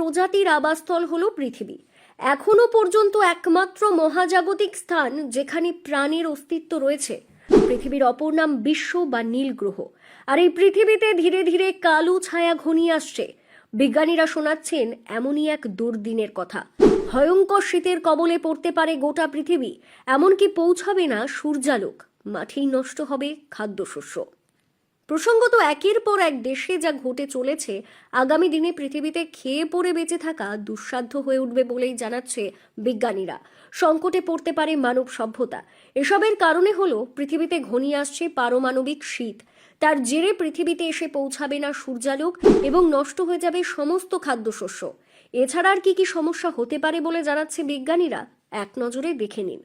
প্রজাতির আবাসস্থল হলো পৃথিবী। এখনও পর্যন্ত একমাত্র মহাজাগতিক স্থান যেখানে প্রাণীর অস্তিত্ব রয়েছে। পৃথিবীর অপর নাম বিশ্ব বা নীল গ্রহ আর এই পৃথিবীতে ধীরে ধীরে কালো ছায়া ঘনিয়ে আসছে। বিজ্ঞানীরা শোনাচ্ছেন, এমনই এক দুর্দিনের কথা। ভয়ঙ্কর শীতের কবলে পড়তে পারে গোটা পৃথিবী, এমনকি পৌঁছাবে না সূর্যালোক। মাঠেই নষ্ট হবে খাদ্যশস্য। প্রসঙ্গত একের পর এক দেশে যা ঘটে চলেছে, আগামী দিনে পৃথিবীতে খেয়ে পড়ে বেঁচে থাকা দুঃসাধ্য হয়ে উঠবে বলেই জানাচ্ছে বিজ্ঞানীরা। সংকটে পড়তে পারে মানব সভ্যতা। এসবের কারণে হলো পৃথিবীতে ঘনিয়ে আসছে পারমাণবিক শীত। তার জেরে পৃথিবীতে এসে পৌঁছাবে না সূর্যালোক এবং নষ্ট হয়ে যাবে সমস্ত খাদ্যশস্য। এছাড়া আর কি কি সমস্যা হতে পারে বলে জানাচ্ছে বিজ্ঞানীরা, এক নজরে দেখে নিন।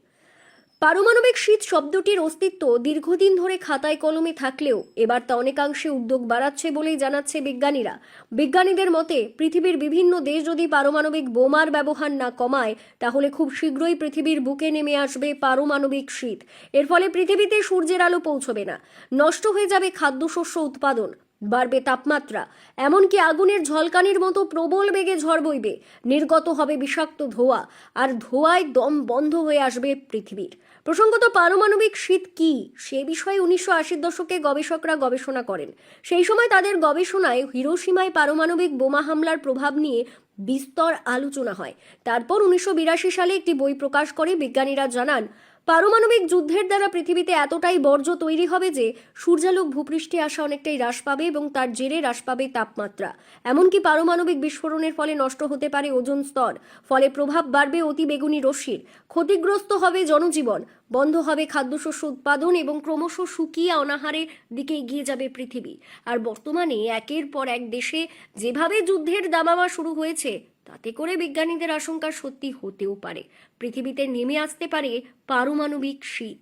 পারমাণবিক শীত শব্দটির অস্তিত্ব দীর্ঘদিন ধরে খাতায় কলমে থাকলেও এবার তা অনেকাংশে উদ্যোগ বাড়াচ্ছে বলেই জানাচ্ছে বিজ্ঞানীরা। বিজ্ঞানীদের মতে, পৃথিবীর বিভিন্ন দেশ যদি পারমাণবিক বোমার ব্যবহার না কমায়, তাহলে খুব শীঘ্রই পৃথিবীর বুকে নেমে আসবে পারমাণবিক শীত। এর ফলে পৃথিবীতে সূর্যের আলো পৌঁছবে না। নষ্ট হয়ে যাবে খাদ্যশস্য উৎপাদন। বাড়বে তাপমাত্রা। এমনকি আগুনের ঝলকানির মতো প্রবল বেগে ঝড় বইবে। নির্গত হবে বিষাক্ত ধোঁয়া। আর ধোঁয়ায় দম বন্ধ হয়ে আসবে পৃথিবীর। প্রসঙ্গত পারমাণবিক শীত কি? সে বিষয়ে উনিশশো আশির দশকে গবেষকরা গবেষণা করেন। সেই সময় তাদের গবেষণায় হিরোসীমায় পারমাণবিক বোমা হামলার প্রভাব নিয়ে বিস্তর আলোচনা হয়। তারপর উনিশশো বিরাশি সালে একটি বই প্রকাশ করে বিজ্ঞানীরা জানান পারমাণবিক যুদ্ধের দ্বারা পৃথিবীতে এতটাই বর্জ্য তৈরি হবে যে সূর্যালোক ভূপৃষ্ঠে আসা অনেকটাই হ্রাস পাবে এবং তার জেরে হ্রাস পাবে তাপমাত্রা। এমনকি পারমাণবিক বিস্ফোরণের ফলে নষ্ট হতে পারে ওজোন স্তর, ফলে প্রভাব বাড়বে অতি বেগুনি রশ্মির। ক্ষতিগ্রস্ত হবে জনজীবন, বন্ধ হবে খাদ্যশস্য উৎপাদন এবং ক্রমশ শুকিয়ে অনাহারের দিকে এগিয়ে যাবে পৃথিবী। আর বর্তমানে একের পর এক দেশে যেভাবে যুদ্ধের দামামা শুরু হয়েছে তাতে করে বিজ্ঞানীদের আশঙ্কা সত্যি হতেও পারে। পৃথিবীতে নেমে আসতে পারে পারমাণবিক শীত।